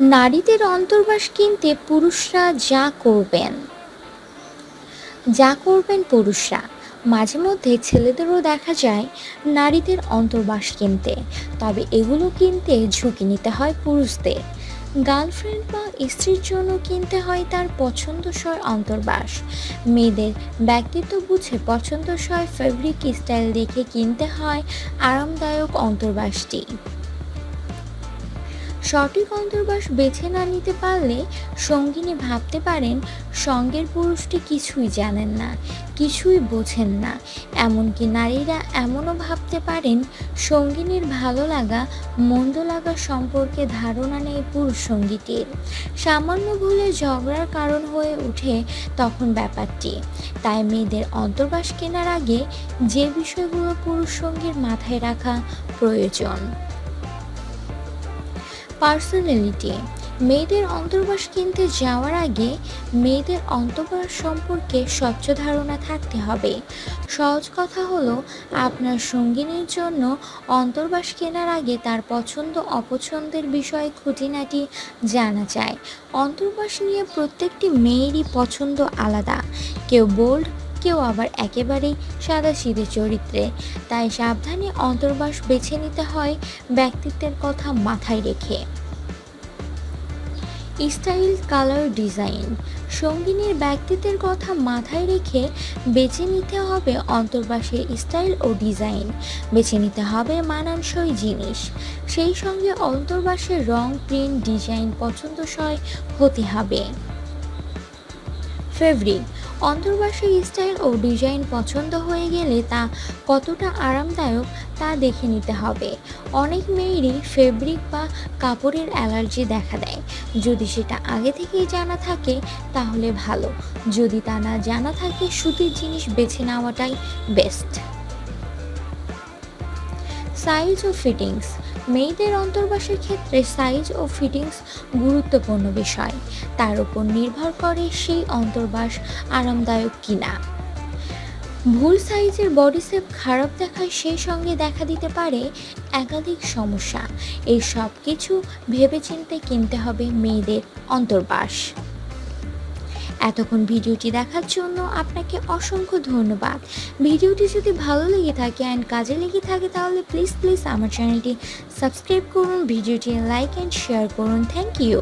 নারীদের অন্তর্বাস কিনতে পুরুষরা যা করবেন। যা করবেন পুরুষরা। মাঝে মধ্যে ছেলেদেরও দেখা যায় নারীদের অন্তর্বাস কিনতে। তবে এগুলো কিনতে ঝুঁকি নিতে হয় পুরুষদের। গার্লফ্রেন্ড বা স্ত্রীর জন্য কিনতে হয় তার পছন্দসই অন্তর্বাস। মেয়েদের ব্যক্তিত্ব বুঝে পছন্দসই ফেব্রিক স্টাইল দেখে কিনতে হয় আরামদায়ক অন্তর্বাসটি। সঠিক অন্তর্বাস বেছে না নিতে পারলে সঙ্গিনী ভাবতে পারেন, সঙ্গের পুরুষটি কিছুই জানেন না, কিছুই বোঝেন না। এমনকি নারীরা এমনও ভাবতে পারেন, সঙ্গিনীর ভালো লাগা, মন্দ লাগা সম্পর্কে ধারণা নেই পুরুষ সঙ্গীটির। সামান্য ভুলে ঝগড়ার কারণ হয়ে ওঠে তখন ব্যাপারটি। তাই মেয়েদের অন্তর্বাস কেনার আগে যে বিষয়গুলো পুরুষ সঙ্গীর মাথায় রাখা প্রয়োজন। পার্সোনালিটি মেয়েদের অন্তর্বাস কিনতে যাওয়ার আগে মেয়েদের অন্তর্বাস সম্পর্কে স্বচ্ছ ধারণা থাকতে হবে। সহজ কথা হলো, আপনার সঙ্গিনীর জন্য অন্তর্বাস কেনার আগে তার পছন্দ অপছন্দের বিষয়ে খুঁটিনাটি জানা যায়। অন্তর্বাস নিয়ে প্রত্যেকটি মেয়েরই পছন্দ আলাদা। কেউ বোল্ড কেউ আবার একেবারেই সাদাসিধে চরিত্রে। তাই সাবধানে অন্তর্বাস বেছে নিতে হয় ব্যক্তিত্বের কথা মাথায় রেখে। স্টাইল, কালার, ডিজাইন সঙ্গিনীর ব্যক্তিত্বের কথা মাথায় রেখে বেছে নিতে হবে অন্তর্বাসের স্টাইল ও ডিজাইন। বেছে নিতে হবে মানানসই জিনিস। সেই সঙ্গে অন্তর্বাসের রং, প্রিন্ট, ডিজাইন পছন্দসই হতে হবে। ফেব্রিক। অন্তর্বাসের স্টাইল ও ডিজাইন পছন্দ হয়ে গেলে তা কতটা আরামদায়ক তা দেখে নিতে হবে। অনেক মেয়েরই ফেব্রিক বা কাপড়ের অ্যালার্জি দেখা দেয়। যদি সেটা আগে থেকেই জানা থাকে, তাহলে ভালো। যদি তা না জানা থাকে, সুতির জিনিস বেছে নেওয়াটাই বেস্ট সাইজ ও ফিটিংস। মেয়েদের অন্তর্বাসের ক্ষেত্রে সাইজ ও ফিটিংস গুরুত্বপূর্ণ বিষয়। তার উপর নির্ভর করে সেই অন্তর্বাস আরামদায়ক কিনা। ভুল সাইজের বডি শেপ খারাপ দেখায় সেই সঙ্গে দেখা দিতে পারে একাধিক সমস্যা। এই সব কিছু ভেবেচিন্তে কিনতে হবে মেয়েদের অন্তর্বাস। এতক্ষণ ভিডিওটি দেখার জন্য আপনাকে অসংখ্য ধন্যবাদ। ভিডিওটি যদি ভালো লেগে থাকে অ্যান্ড কাজে লেগে থাকে তাহলে প্লিজ প্লিজ আমার চ্যানেলটি সাবস্ক্রাইব করুন, ভিডিওটি লাইক অ্যান্ড শেয়ার করুন। Thank you